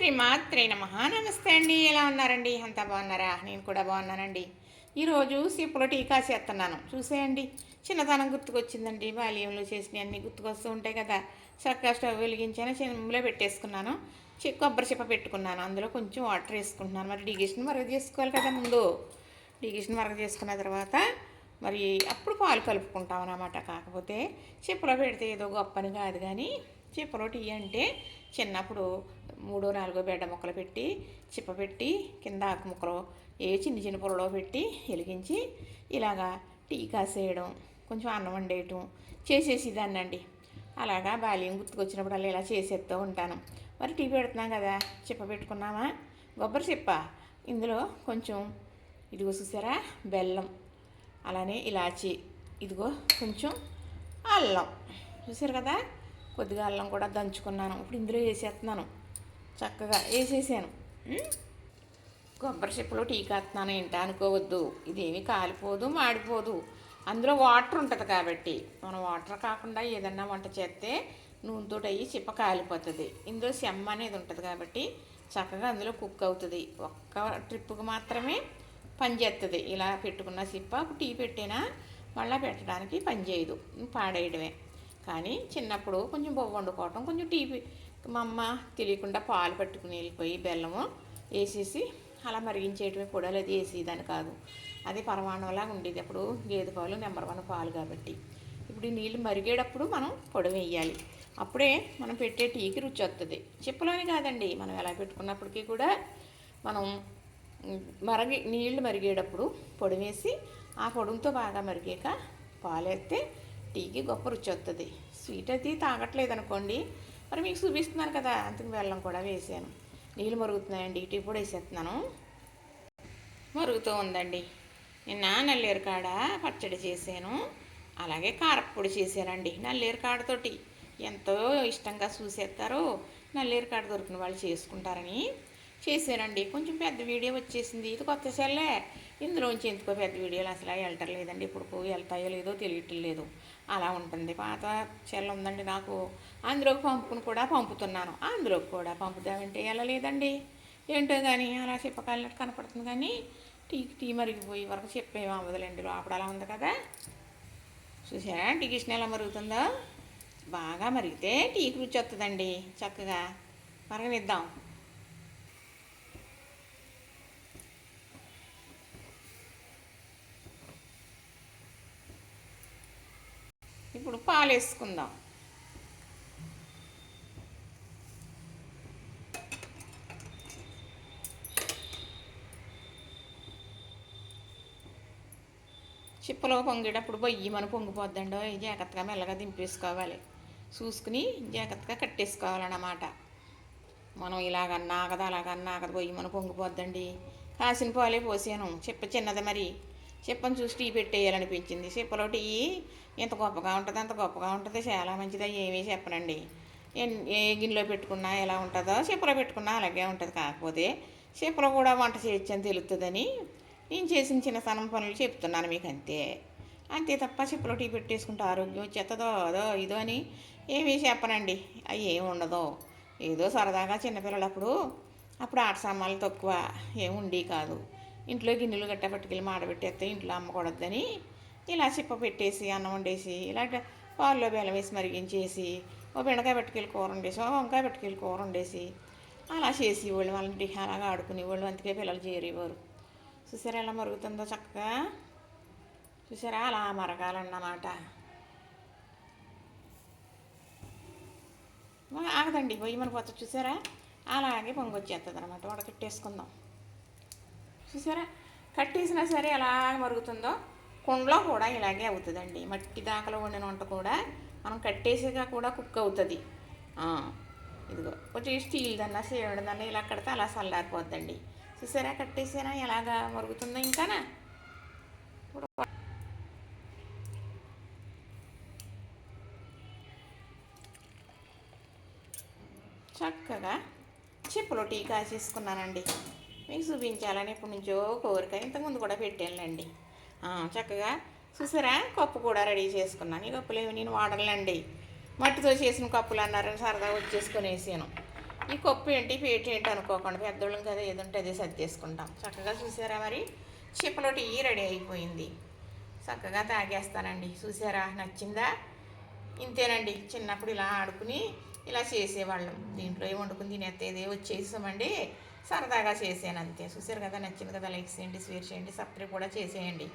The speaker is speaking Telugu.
శ్రీమాత్రే నమ. నమస్తే అండి. ఎలా ఉన్నారండి? అంతా బాగున్నారా? నేను కూడా బాగున్నానండి. ఈరోజు సిప్పులో టీకా చేస్తున్నాను. చూసేయండి. చిన్నతనం గుర్తుకొచ్చిందండి. బాల్యంలో చేసినవి అన్నీ గుర్తుకొస్తూ ఉంటాయి కదా. చక్కగా స్టవ్ వెలిగించాను. చిన్నలో పెట్టేసుకున్నాను. కొబ్బరి చిప్ప పెట్టుకున్నాను. అందులో కొంచెం వాటర్ వేసుకుంటున్నాను. మరి డిగేషన్ మరగ చేసుకోవాలి కదా ముందు. డిగేషన్ మరగ చేసుకున్న తర్వాత మరి అప్పుడు పాలు కలుపుకుంటాం అన్నమాట. కాకపోతే చిప్పలో పెడితే ఏదో గొప్పని కాదు కానీ చిప్పలో టీ అంటే చిన్నప్పుడు మూడో నాలుగో బెడ్డ ముక్కలు పెట్టి చిప్ప పెట్టి కింద ఆకు ముక్కలు ఏ చిన్న చిన్న పొరలో పెట్టి వెలిగించి ఇలాగా టీ కాసేయడం కొంచెం అన్నం వండేయటం చేసేసేదాన్ని అండి అలాగా బాల్యం గుర్తుకొచ్చినప్పుడు అలా ఇలా చేసేస్తూ ఉంటాను. మరి టీ పెడుతున్నాం కదా చిప్ప పెట్టుకున్నామా? కొబ్బరి చిప్ప. ఇందులో కొంచెం ఇదిగో చూసారా బెల్లం అలానే ఇలాచి ఇదిగో కొంచెం అల్లం. చూసారు కదా కొద్దిగా అల్లం కూడా దంచుకున్నాను. ఇప్పుడు ఇందులో వేసేస్తున్నాను. చక్కగా వేసేసాను. కొబ్బరి చిప్పలో టీ కాస్తున్నాను ఏంటా అనుకోవద్దు. ఇదేమి కాలిపోదు మాడిపోదు. అందులో వాటర్ ఉంటుంది కాబట్టి మనం వాటర్ కాకుండా ఏదన్నా వంట చేస్తే నూనెతో అయ్యి చిప్ప కాలిపోతుంది. ఇందులో సెమ్మ అనేది ఉంటుంది కాబట్టి చక్కగా అందులో కుక్ అవుతుంది. ఒక్క ట్రిప్పుకి మాత్రమే పనిచేస్తుంది ఇలా పెట్టుకున్న చిప్ప టీ పెట్టినా మళ్ళీ పెట్టడానికి పనిచేయదు పాడేయడమే. కానీ చిన్నప్పుడు కొంచెం బొవ్వ వండుకోవటం కొంచెం టీ మా అమ్మ తెలియకుండా పాలు పట్టుకుని వెళ్ళిపోయి బెల్లము వేసేసి అలా మరిగించేయటమే పొడలు అది వేసేదాన్ని కాదు. అది పరమాణంలాగా ఉండేది. అప్పుడు గేదె పాలు నెంబర్ వన్ పాలు కాబట్టి. ఇప్పుడు ఈ నీళ్ళు మరిగేటప్పుడు మనం పొడి వేయాలి. అప్పుడే మనం పెట్టే టీకి రుచి వస్తుంది చిప్పలోని కాదండి. మనం ఎలా పెట్టుకున్నప్పటికీ కూడా మనం మరగి నీళ్ళు మరిగేటప్పుడు పొడి వేసి ఆ పొడుంతో బాగా మరిగాక పాలేస్తే టీకి గొప్ప రుచి వస్తుంది స్వీట్ అది తాగట్లేదు అనుకోండి మరి మీకు చూపిస్తున్నాను కదా అంతకు బెల్లం కూడా వేసాను. నీళ్ళు మరుగుతున్నాయండి టీ పొడి వేసేస్తున్నాను. మరుగుతూ ఉందండి. నిన్న నల్లేరు కాడ పచ్చడి చేశాను. అలాగే కారప్పొడి చేశానండి నల్లేరు కాడతోటి. ఎంతో ఇష్టంగా చూసేస్తారో నల్లేరు కాడ దొరికిన వాళ్ళు చేసుకుంటారని. చేశానండి. కొంచెం పెద్ద వీడియో వచ్చేసింది. ఇది కొత్త సెల్లే. ఇందులోంచి ఎందుకో పెద్ద వీడియోలు అసలు వెళ్ళటం లేదండి. ఇప్పుడు వెళ్తాయో లేదో తెలియటం లేదు. అలా ఉంటుంది. పాత చెల్ల ఉందండి నాకు. అందులోకి పంపుకుని కూడా పంపుతున్నాను. అందులోకి కూడా పంపుదామంటే వెళ్ళలేదండి ఏంటో కానీ అలా చెప్పకాలినట్టు కనపడుతుంది కానీ టీకి టీ మరిగిపోయి వరకు చెప్పేమో అవ్వదులేండి. లోపల అలా ఉంది కదా. చూసారా టీ కిష్ణ ఎలా మరుగుతుందో? బాగా మరిగితే టీకి రుచి వస్తుందండి. చక్కగా మరగనిద్దాం. ఇప్పుడు పాలు వేసుకుందాం చిప్పలో పొంగేటప్పుడు బొయ్యి మన పొంగిపోద్దండో జాగ్రత్తగా మెల్లగా దింపేసుకోవాలి. చూసుకుని జాగ్రత్తగా కట్టేసుకోవాలన్నమాట. మనం ఇలాగన్నా కదా అలాగన్నా కదా పొయ్యి మన పొంగిపోద్దండి. కాసిన పాలే పోసాను చిప్ప చిన్నది మరి. చిప్పని చూసి టీ పెట్టేయాలనిపించింది. చెప్పలో టీ ఎంత గొప్పగా ఉంటుంది అంత గొప్పగా ఉంటుంది చాలా మంచిది ఏమీ చెప్పనండి. ఎన్- ఏ గిన్నెలో పెట్టుకున్నా ఎలా ఉంటుందో చెప్పలో పెట్టుకున్నా అలాగే ఉంటుంది. కాకపోతే చెప్పలో కూడా వంట చేయొచ్చని తెలుస్తుందని నేను చేసిన చిన్న చిన్నతనం పనులు చెప్తున్నాను మీకు అంతే అంతే తప్ప చిప్పలో టీ పెట్టేసుకుంటే ఆరోగ్యం వచ్చేస్తుందో అదో ఇదో అని ఏమీ చెప్పనండి. అవి ఏమి ఉండదో. ఏదో సరదాగా చిన్నపిల్లలప్పుడు అప్పుడు ఆట సామాన్లు తక్కువ ఏముండి కాదు. ఇంట్లో గిన్నెలు గట్ట పట్టుకెళ్ళి మాడబెట్టేస్తే ఇంట్లో అమ్మకూడదని ఇలా చిప్ప పెట్టేసి అన్నం వండేసి ఇలాంటి పాల్లో బెల్లం వేసి మరిగించేసి ఓ బెండకాయ పట్టుకెళ్ళి కూర వండేసి ఓ వంకాయ పట్టుకెళ్ళి కూర వండేసి అలా చేసి వాళ్ళు వాళ్ళని అలాగా ఆడుకునే వాళ్ళు అందుకే పిల్లలు చేరేవారు. చూసారా ఎలా మరుగుతుందో చక్కగా? చూసారా అలా మరగాలన్నమాట. ఆగదండి పొయ్యి మన పోత చూసారా? అలాగే పొంగొచ్చేస్తుంది అనమాట వడకట్టేసుకుందాం. చూసారా? కట్టేసినా సరే ఎలా మరుగుతుందో కుండలో కూడా ఇలాగే అవుతుందండి. మట్టి దాకలో వండిన వంట కూడా మనం కట్టేసాక కూడా కుక్ అవుతుంది. ఇదిగో కొంచెం స్టీల్ దన్నా సేవడం దన్నా ఇలా కడితే అలా చల్లారిపోద్దండి చూసారా? కట్టేసారా? ఎలాగా మరుగుతుందో ఇంకానా? ఇప్పుడు చక్కగా చెప్పులో టీ కాసేసుకున్నానండి. మీకు చూపించాలని ఇప్పటి నుంచో కోరిక. ఇంతకుముందు కూడా పెట్టానులేండి. చక్కగా చూసారా? కప్పు కూడా రెడీ చేసుకున్నాను. ఈ కప్పులు ఏమి నేను వాడలేండి మట్టితో చేసిన కప్పులు అన్నారని సరదా వచ్చేసుకునేసాను. ఈ కప్పు ఏంటి? పేట ఏంటి అనుకోకుండా పెద్దోళ్ళం కదా ఏదంటే అదే సర్దేసుకుంటాం. చక్కగా చూసారా మరి? చిప్పలో టీ రెడీ అయిపోయింది. చక్కగా తాగేస్తానండి. చూసారా? నచ్చిందా? ఇంతేనండి. చిన్నప్పుడు ఇలా ఆడుకుని ఇలా చేసేవాళ్ళం. దీంట్లో ఏమి వండుకుని తినేస్తే ఇదే వచ్చేసామండి సరదాగా చేసాను అంతే. చూసారు కదా నచ్చింది కదా లైక్ చేయండి షేర్ చేయండి సబ్స్క్రైబ్ కూడా చేసేయండి.